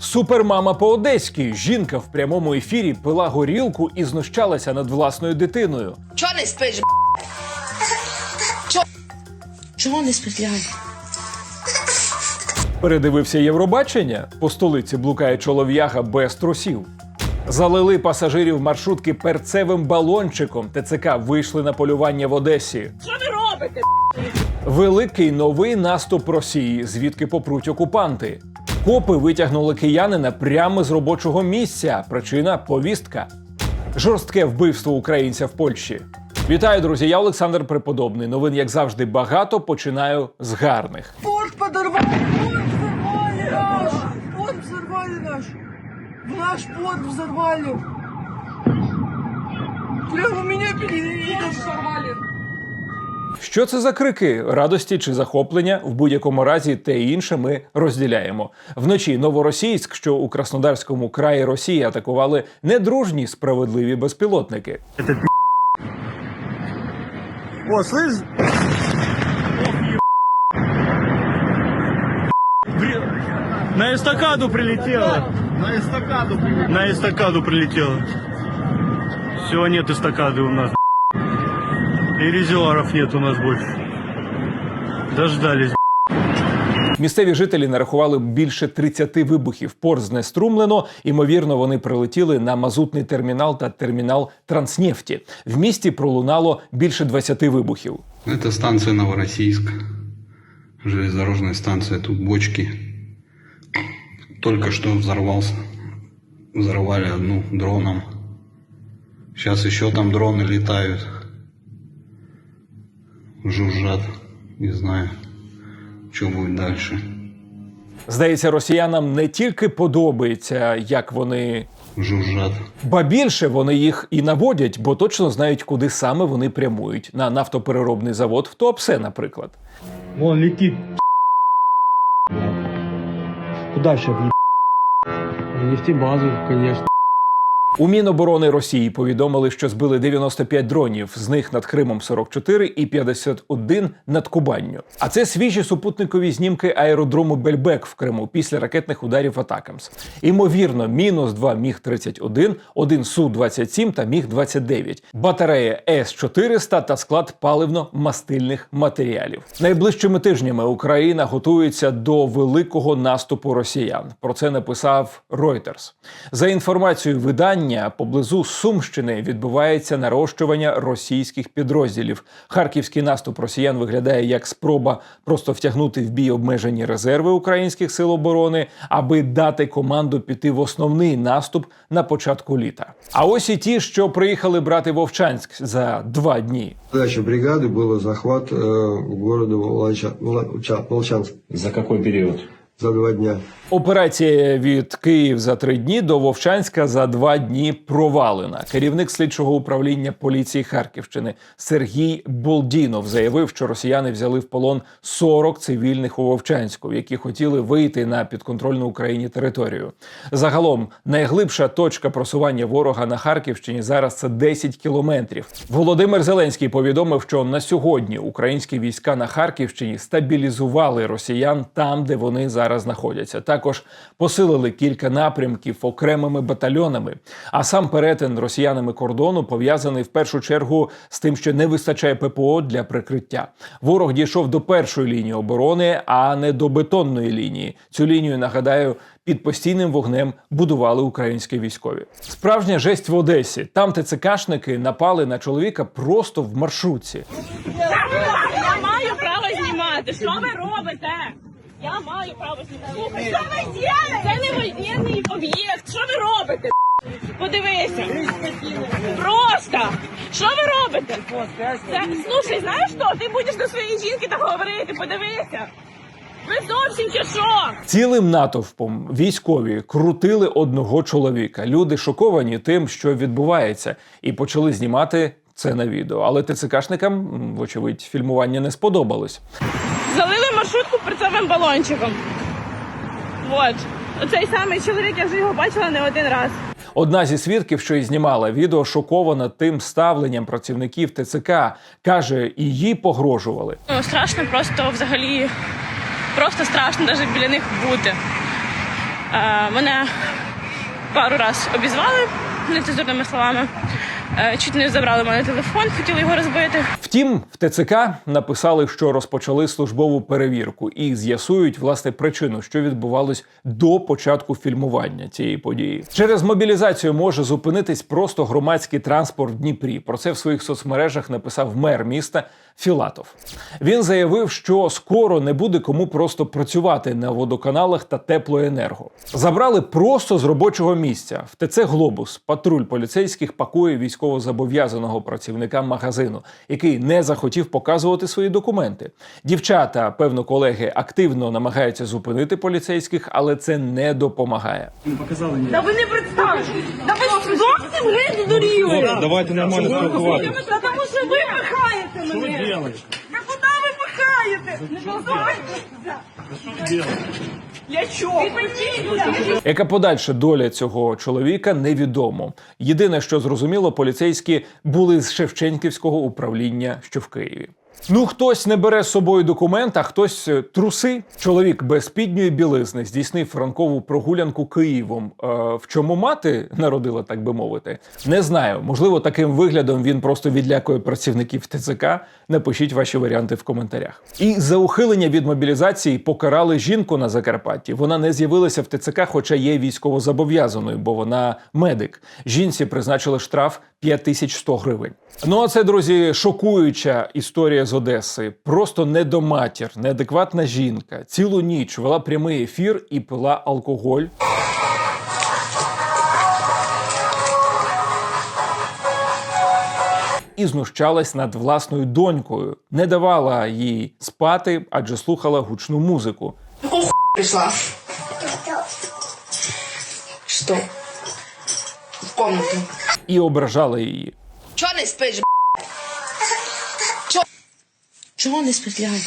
Супермама по-одеськи. Жінка в прямому ефірі пила горілку і знущалася над власною дитиною. Чого не спиш. Чо- Чого не спиш, Ляля? Передивився Євробачення. По столиці блукає чолов'яга без трусів. Залили пасажирів маршрутки перцевим балончиком. ТЦК вийшли на полювання в Одесі. Що ви робите? Великий новий наступ Росії, звідки попруть окупанти. Копи витягнули киянина прямо з робочого місця. Причина повістка. Жорстке вбивство українця в Польщі. Вітаю, друзі! Я Олександр Преподобний. Новин, як завжди, багато. Починаю з гарних. Порт подорвали! Порт взорвали наш! Порт взорвали наш! В наш порт взорвали! Прямо меня перед взорвали! Що це за крики радості чи захоплення? В будь-якому разі те і інше ми розділяємо. Вночі Новоросійськ, що у Краснодарському краї Росії атакували недружні справедливі безпілотники. О, слышь? Бре- На эстакаду прилетело. На эстакаду прилетело. На эстакаду прилетело. Все, нет эстакады у нас. И резервов нет у нас больше. Дождались. Місцеві жителі нарахували більше 30 вибухів. Порт знеструмлено. Ймовірно, вони прилетіли на мазутний термінал та термінал Транснефті. В місті пролунало більше 20 вибухів. Это станция Новороссийск. Железнодорожная станция. Тут бочки. Только что взорвался. Взорвали одну дроном. Сейчас еще там дроны летают. Жужжат. Не знаю, что будет дальше. Здається, росіянам не тільки подобається, як вони. Жужжат. Ба більше вони їх і наводять, бо точно знають, куди саме вони прямують на нафтопереробний завод в Туапсе, наприклад. Вон летит. Куда сейчас в нефтебазу, конечно. У Міноборони Росії повідомили, що збили 95 дронів, з них над Кримом 44 і 51 над Кубанню. А це свіжі супутникові знімки аеродрому Бельбек в Криму після ракетних ударів Атакамс. Імовірно, мінус 2 міг 31 один су 27 та міг 29 батарея С 400 та склад паливно-мастильних матеріалів. Найближчими тижнями Україна готується до великого наступу росіян. Про це написав Reuters. За інформацією видання, поблизу Сумщини відбувається нарощування російських підрозділів. Харківський наступ росіян виглядає як спроба просто втягнути в бій обмежені резерви українських сил оборони, аби дати команду піти в основний наступ на початку літа. А ось і ті, що приїхали брати Вовчанськ за два дні. Задача бригады было захват э, города Волча- Волча- Волчанск За какой период? За два дня. Операція від Київ за три дні до Вовчанська за два дні провалена. Керівник слідчого управління поліції Харківщини Сергій Болдінов заявив, що росіяни взяли в полон 40 цивільних у Вовчанську, які хотіли вийти на підконтрольну Україні територію. Загалом найглибша точка просування ворога на Харківщині зараз це 10 кілометрів. Володимир Зеленський повідомив, що на сьогодні українські війська на Харківщині стабілізували росіян там, де вони зараз знаходяться. Також посилили кілька напрямків окремими батальйонами. А сам перетин росіянами кордону пов'язаний в першу чергу з тим, що не вистачає ППО для прикриття. Ворог дійшов до першої лінії оборони, а не до бетонної лінії. Цю лінію нагадаю. Під постійним вогнем будували українські військові. Справжня жесть в Одесі. Там ТЦКшники напали на чоловіка просто в маршрутці. Я маю право знімати. Що ви робите? Я маю право знімати. Що ви робите? Це не воєнний об'єкт. Що ви робите? Подивися. Просто. Що ви робите? Це, слушай, знаєш що? Ти будеш до своєї жінки так говорити. Подивися. Ви зовсім чи що? Цілим натовпом військові крутили одного чоловіка. Люди шоковані тим, що відбувається, і почали знімати це на відео. Але ТЦКшникам, вочевидь, фільмування не сподобалось. Залили балончиком. Вот. Оцей самий чоловік, я вже його бачила не один раз. Одна зі свідків, що і знімала відео, шокована тим ставленням працівників ТЦК. каже, і їй погрожували. Ну, страшно просто взагалі, просто страшно навіть біля них бути. Е, мене пару раз обізвали нецензурними словами. Е, чуть не забрали мене телефон, хотіли його розбити. Втім, в ТЦК написали, що розпочали службову перевірку і з'ясують власне причину, що відбувалось до початку фільмування цієї події. Через мобілізацію може зупинитись просто громадський транспорт в Дніпрі. Про це в своїх соцмережах написав мер міста Філатов. Він заявив, що скоро не буде кому просто працювати на водоканалах та теплоенерго. Забрали просто з робочого місця. В ТЦ Глобус патруль поліцейських пакує військовозобов'язаного працівника магазину, який не захотів показувати свої документи. Дівчата, певно, колеги активно намагаються зупинити поліцейських, але це не допомагає. Показали Та ви не представте! Та ви зовсім геть здуріли! Давайте нормально спілкуватися. Та тому що ви пихаєте мене! Та куди ви пихаєте? Не дозвольте! Для чого? Яка подальша доля цього чоловіка невідомо. Єдине, що зрозуміло, поліцейські були з Шевченківського управління, що в Києві. Ну, хтось не бере з собою документ, а хтось е, труси. Чоловік без спідньої білизни здійснив ранкову прогулянку Києвом. Е, в чому мати народила, так би мовити, не знаю. Можливо, таким виглядом він просто відлякує працівників ТЦК. Напишіть ваші варіанти в коментарях. І за ухилення від мобілізації покарали жінку на Закарпатті. Вона не з'явилася в ТЦК, хоча є військовозобов'язаною, бо вона медик. Жінці призначили штраф 5100 гривень. Ну а це, друзі, шокуюча історія з Одеси. Просто недоматір, неадекватна жінка. Цілу ніч вела прямий ефір і пила алкоголь. І знущалась над власною донькою, не давала їй спати, адже слухала гучну музику. Пришла. Что? В комнату. і ображала її. Чого не спиш? Чого не лягай?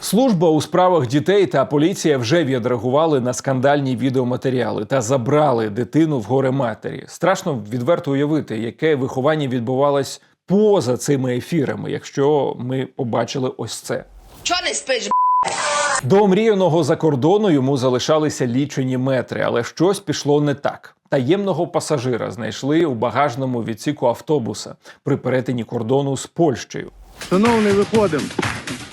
Служба у справах дітей та поліція вже відреагували на скандальні відеоматеріали та забрали дитину в горе матері. Страшно відверто уявити, яке виховання відбувалось поза цими ефірами, якщо ми побачили ось це. Чого не спиш? До омріяного за кордону йому залишалися лічені метри, але щось пішло не так. Таємного пасажира знайшли у багажному відсіку автобуса при перетині кордону з Польщею. Шановний, виходимо.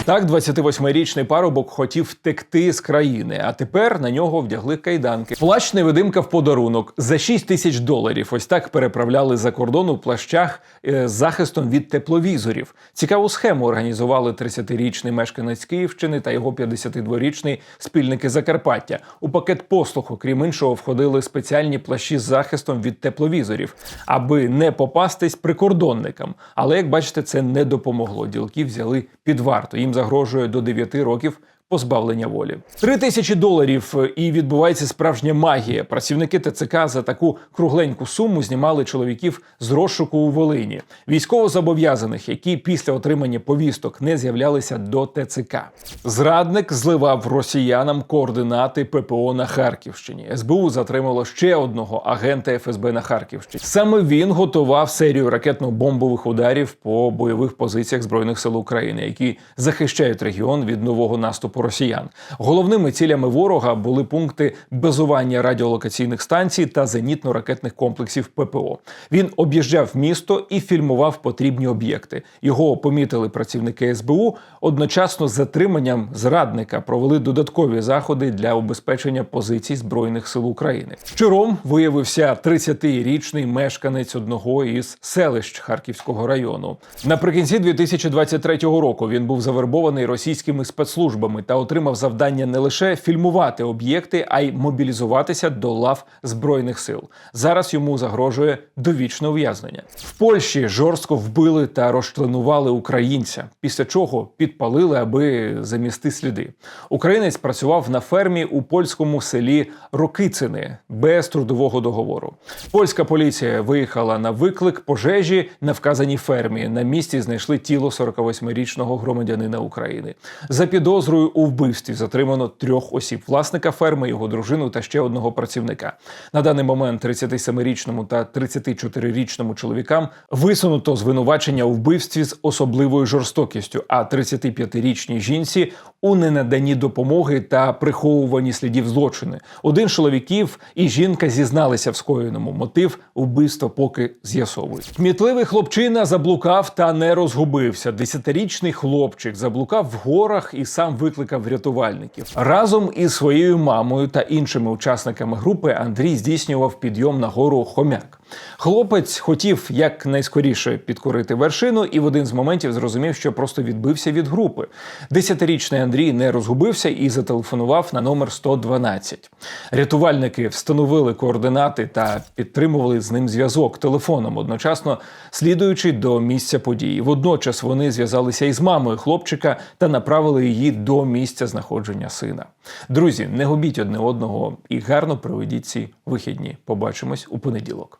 Так, 28-річний парубок хотів втекти з країни, а тепер на нього вдягли кайданки. Плащ невидимка в подарунок за 6 тисяч доларів. Ось так переправляли за кордон у плащах е, з захистом від тепловізорів. Цікаву схему організували 30-річний мешканець Київщини та його 52-річний спільники Закарпаття. У пакет послуг, окрім іншого, входили спеціальні плащі з захистом від тепловізорів, аби не попастись прикордонникам. Але як бачите, це не допомогло. Ділки взяли під варту. Їм загрожує до 9 років. Позбавлення волі три тисячі доларів е, і відбувається справжня магія. Працівники ТЦК за таку кругленьку суму знімали чоловіків з розшуку у Волині, військовозобов'язаних, які після отримання повісток не з'являлися до ТЦК. Зрадник зливав росіянам координати ППО на Харківщині. СБУ затримало ще одного агента ФСБ на Харківщині. Саме він готував серію ракетно-бомбових ударів по бойових позиціях збройних сил України, які захищають регіон від нового наступу росіян. Головними цілями ворога були пункти базування радіолокаційних станцій та зенітно-ракетних комплексів ППО. Він об'їжджав місто і фільмував потрібні об'єкти. Його помітили працівники СБУ. Одночасно з затриманням зрадника провели додаткові заходи для убезпечення позицій збройних сил України. Щуром виявився 30-річний мешканець одного із селищ Харківського району. Наприкінці 2023 року він був завербований російськими спецслужбами та отримав завдання не лише фільмувати об'єкти, а й мобілізуватися до лав збройних сил. Зараз йому загрожує довічне ув'язнення. В Польщі жорстко вбили та розчленували українця, після чого підпалили, аби замісти сліди. Українець працював на фермі у польському селі Рокицини без трудового договору. Польська поліція виїхала на виклик пожежі на вказаній фермі. На місці знайшли тіло 48-річного громадянина України. За підозрою у вбивстві затримано трьох осіб: власника ферми, його дружину та ще одного працівника. На даний момент 37-річному та 34-річному чоловікам висунуто звинувачення у вбивстві з особливою жорстокістю, а 35-річній жінці у ненаданні допомоги та приховуванні слідів злочини. Один чоловіків і жінка зізналися в скоєному. Мотив вбивства поки з'ясовують. Кмітливий хлопчина заблукав та не розгубився. Десятирічний хлопчик заблукав в горах і сам викликав рятувальників. Разом із своєю мамою та іншими учасниками групи Андрій здійснював підйом на гору Хомяк. Хлопець хотів якнайскоріше підкорити вершину, і в один з моментів зрозумів, що просто відбився від групи. Десятирічний Андрій не розгубився і зателефонував на номер 112. Рятувальники встановили координати та підтримували з ним зв'язок телефоном, одночасно слідуючи до місця події. Водночас вони зв'язалися із мамою хлопчика та направили її до місця знаходження сина. Друзі, не губіть одне одного і гарно проведіть ці вихідні. Побачимось у понеділок.